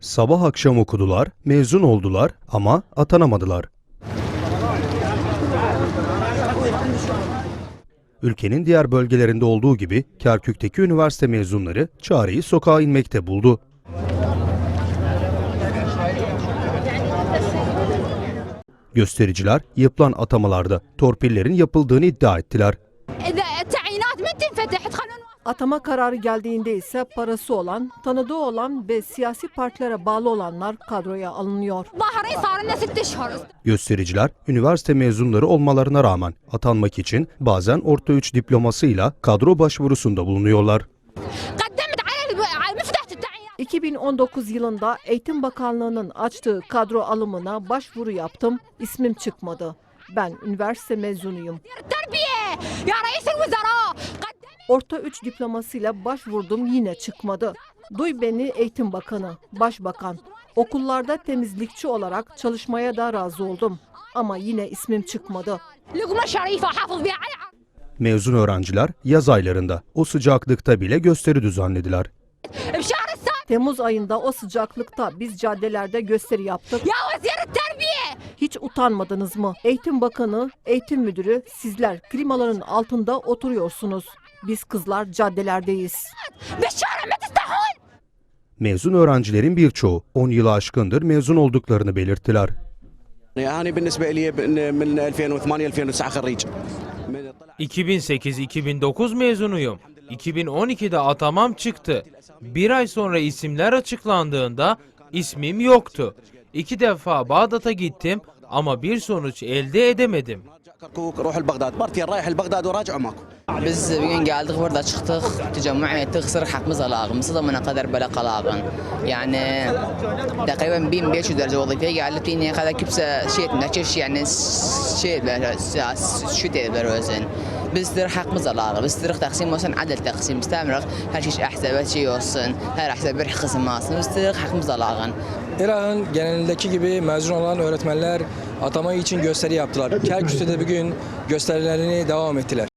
Sabah akşam okudular, mezun oldular ama atanamadılar. Ülkenin diğer bölgelerinde olduğu gibi Kerkük'teki üniversite mezunları çareyi sokağa inmekte buldu. Göstericiler yapılan atamalarda torpillerin yapıldığını iddia ettiler. Atama kararı geldiğinde ise parası olan, tanıdığı olan ve siyasi partilere bağlı olanlar kadroya alınıyor. Göstericiler üniversite mezunları olmalarına rağmen atanmak için bazen orta 3 diplomasıyla kadro başvurusunda bulunuyorlar. 2019 yılında Eğitim Bakanlığı'nın açtığı kadro alımına başvuru yaptım. İsmim çıkmadı. Ben üniversite mezunuyum. Orta 3 diplomasıyla başvurdum yine çıkmadı. Duy beni Eğitim Bakanı, Başbakan. Okullarda temizlikçi olarak çalışmaya da razı oldum. Ama yine ismim çıkmadı. Mezun öğrenciler yaz aylarında o sıcaklıkta bile gösteri düzenlediler. Temmuz ayında o sıcaklıkta biz caddelerde gösteri yaptık. Ya vaziyet terbiye! Hiç utanmadınız mı? Eğitim Bakanı, Eğitim Müdürü sizler klimaların altında oturuyorsunuz. Biz kızlar caddelerdeyiz. بالشارع ما تستحون Mezun öğrencilerin birçoğu 10 yılı aşkındır mezun olduklarını belirttiler. أنا بالنسبة لي بن- من 2008-2009 خريج من طلع 2008-2009 mezunuyum. 2012'de atamam çıktı. Bir ay sonra isimler açıklandığında ismim yoktu. İki defa Bağdat'a gittim ama bir sonuç elde edemedim. كركوك روح لبغداد مرتين رايح لبغداد وراجع ماكو Biz bugün geldik burada çıktık. Tecemmü ettik. Sırf hakkımız alağımızı zamana kadar böyle kalağın. Yani takriben 1500 derece vazifeye geldik. Yine kadar kimse şey etmiyor. Çeşit yani şey böyle şu dediler özün. Biz sırf hakkımız alağın. Biz sırf taksim olsun adil taksim. İstemiyoruz her şey ahsabet şey olsun. Her ahsabet bir kısım olsun. Biz sırf hakkımız alağın. İran'ın genelindeki gibi mezun olan öğretmenler atama için gösteri yaptılar. Kerkük'te de bugün gösterilerini devam ettiler.